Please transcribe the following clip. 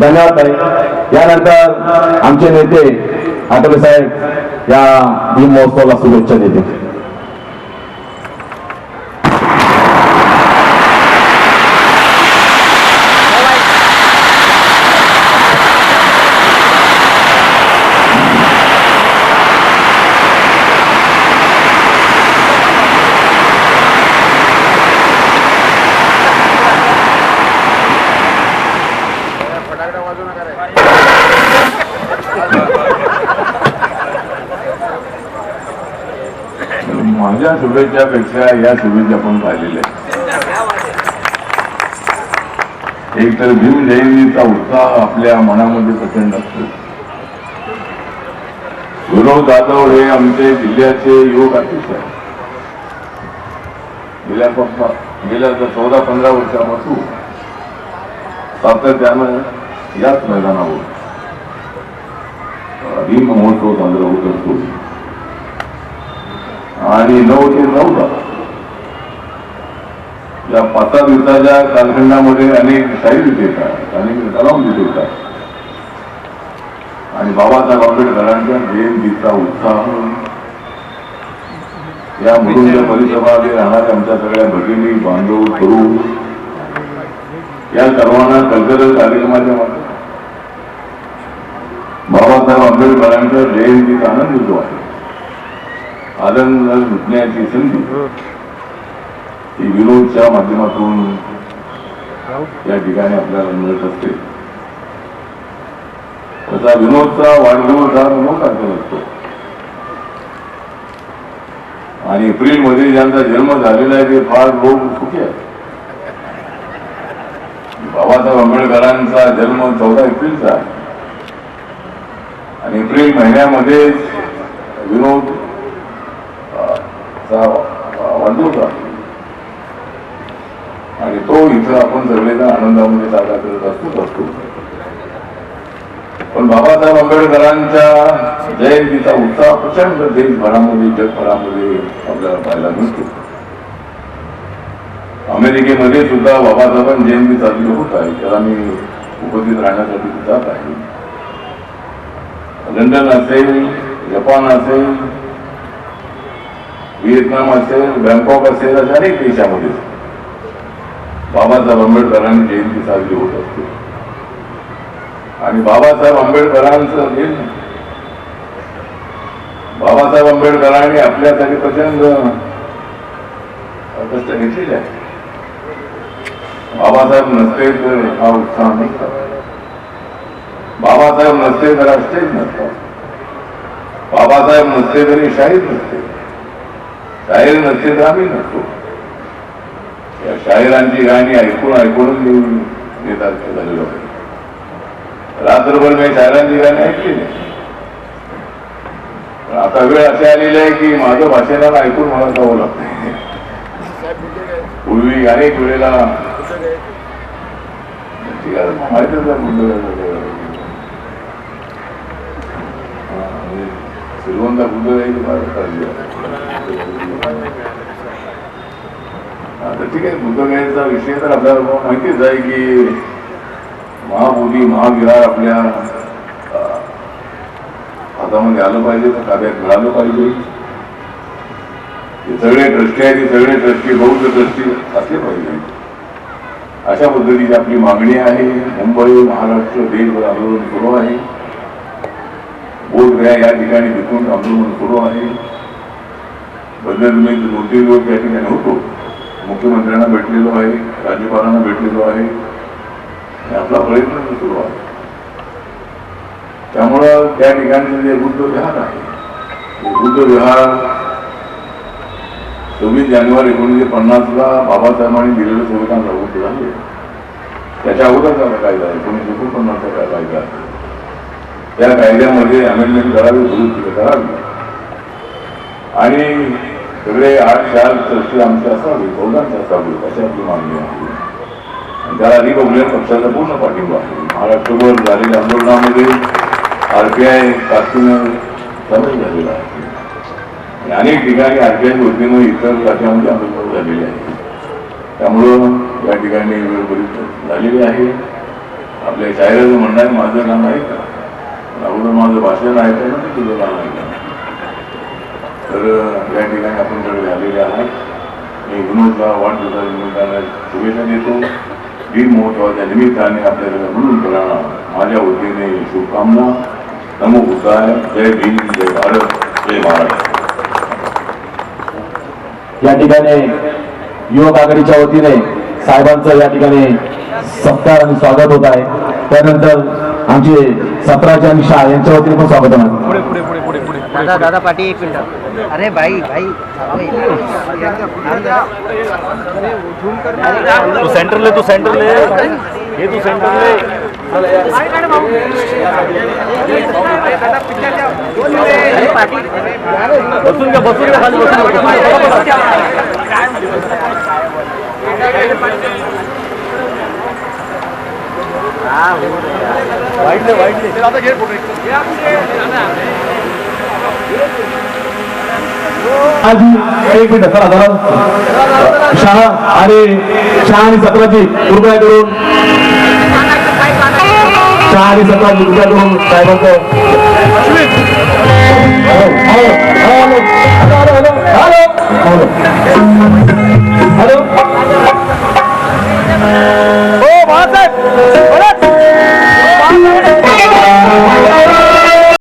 धन्यवाद ताई. यानंतर आमचे नेते आठवले साहेब या भीम महोत्सवाला शुभेच्छा देते माझ्या शुभेच्छापेक्षा या शुभेच्छा पण पाहिलेल्या आहेत. एक तर भीम उत्साह आपल्या मनामध्ये प्रचंड असतो. गुरव जाधव हे आमचे जिल्ह्याचे युवक अध्यक्ष आहेत गेल्या प- गेल्या चौदा पंधरा वर्षापासून सातत्यानं याच मैदानावर. भीम महोत्सव साजरा होत असतो. आणि नऊ ते नऊ या पाच दिवसाच्या कालखंडामध्ये अनेक शाहीर येतात अनेक कलाम येतात. आणि बाबासाहेब आंबेडकरांच्या जयंतीचा उत्साह. या मुरुंज परिसरामध्ये राहणाऱ्या आमच्या सगळ्या भगिनी बांधव तरुण या सर्वांना कल्चरल कार्यक्रमाच्या बाबासाहेब आंबेडकरांच्या जयंतीचा आनंद जो आहे. आनंद लुटण्याची संधी. ही. विनोदच्या माध्यमातून या ठिकाणी आपल्याला मिळत असते. तसा विनोदचा वाढदिवस हा विनोदाचा असतो. आणि एप्रिलमध्ये ज्यांचा जन्म झालेला आहे ते फार लोक सुखी आहेत. बाबासाहेब आंबेडकरांचा जन्म चौदा एप्रिलचा आहे. आणि एप्रिल महिन्यामध्ये विनोद वाढदिवस आहे आणि तो इथं आपण सगळेजण आनंदामध्ये साजरा करत असतोच असतो पण बाबासाहेब आंबेडकरांच्या जयंतीचा उत्साह प्रचंड देशभरामध्ये जगभरामध्ये आपल्याला पाहायला मिळतो. अमेरिकेमध्ये सुद्धा बाबासाहेबांची जयंती साजरी होत आहे त्याला मी उपस्थित राहण्यासाठी जात आहे लंडन असेल जपान असेल व्हिएतनाम असेल बँकॉक असेल अशा अनेक देशामध्ये. बाबासाहेब आंबेडकरांनी जयंती साजरी होत असते. आणि बाबासाहेब आंबेडकरांचं दिन बाबासाहेब आंबेडकरांनी आपल्यासाठी प्रचंड कष्ट घेतलेले आहे बाबासाहेब नसते तर हा उत्साह नसता. बाबासाहेब नसते तर अष्टेच नसतात बाबासाहेब नसते तरी शाहीर नसते. शाहीर नसेल तर आम्ही नसतो या शाहिरांची गाणी ऐकून ऐकूनच मी येतात झालेलो आहे. रात्रभर मी शाहिरांची गाणी ऐकली नाही. आता वेळ असे आलेली आहे की माझं भाषणाला ऐकून मला जावं नाही पूर्वी अनेक वेळेला ठीक आहे, माहितच आहे म्हणजे श्रीमंत बुद्धगयाची फार काळजी आता ठीक आहे बुद्धगयाचा विषय तर आपल्याला माहितीच आहे की महाबोधी महाविहार आपल्या हातामध्ये आलं पाहिजे तर ताब्यात मिळालं पाहिजे हे सगळे ट्रस्टी आहेत ते सगळे ट्रस्टी बौद्ध ट्रस्टी असले पाहिजे अशा पद्धतीची आपली मागणी आहे मुंबई महाराष्ट्र देशभर आंदोलन सुरू आहे सगळ्या या ठिकाणी तिथून आंदोलन सुरू आहे. बदल मी दोन तीन दिवस या ठिकाणी होतो. मुख्यमंत्र्यांना भेटलेलो आहे राज्यपालांना भेटलेलो आहे. आपला प्रयत्न सुरू आहे. त्यामुळं त्या ठिकाणी जे बुद्ध विहार आहे बुद्ध विहार सव्वीस जानेवारी एकोणीसशे पन्नासला बाबासाहेबांनी दिलेलं संविधान लागू झाले. त्याच्या अगोदरचा कायदा आहे एकोणीसशे एकोणपन्नासचा कायदा आहे. त्या कायद्यामध्ये अमेंडमेंट करावी दुरुस्ती करावी. आणि सगळे आठ चार ट्रस्टी आमचे असावे चौदांचे असावे अशी आपली मागणी आहे. आणि त्याला रिपब्लिकन पक्षाचा पूर्ण पाठिंबा आहे. महाराष्ट्रभर झालेल्या आंदोलनामध्ये आरपीआय ताकदीनं सामील झालेला आहे. आणि अनेक ठिकाणी आरपीआय वतीनं इतर राज्यामध्ये आंदोलन झालेले आहे. त्यामुळं या ठिकाणी वेळ बरीच झालेली आहे. आपल्या शायराचं म्हणणं आहे माझं नाम आहे का? अगोदर माझं भाषण ऐकायला ना तुझं गाणं ऐकायला तर या ठिकाणी आपण सगळे आलेले आहात. मी विनोदला वाढदिवसाच्या विनोदाला शुभेच्छा देतो. दिन महोत्सवाच्या निमित्ताने आपल्याला म्हणून करायला माझ्या वतीने शुभकामना. नमो उदाय जय भीम जय भारत जय महाराष्ट्र. या ठिकाणी युवक आघाडीच्या वतीने साहेबांचं या ठिकाणी सत्कार आणि स्वागत होत आहे. त्यानंतर आमचे सत्राचे आणि शाह यांच्या वतीने पण स्वागत होणार दादा दादा पाठी एक मिनिट. अरे भाई भाई. तू सेंटर ले तू सेंटर ले. ये तू सेंटर ले. बसून घ्या बसून घ्या खाली बसून घ्या, बसून घ्या. वाईट ले वाईट ले आज एक मिनिट चला जरा शाह आणि शाह आणि सत्राची कृपया करून शाह आणि सत्राची कृपया करून साहेबांचं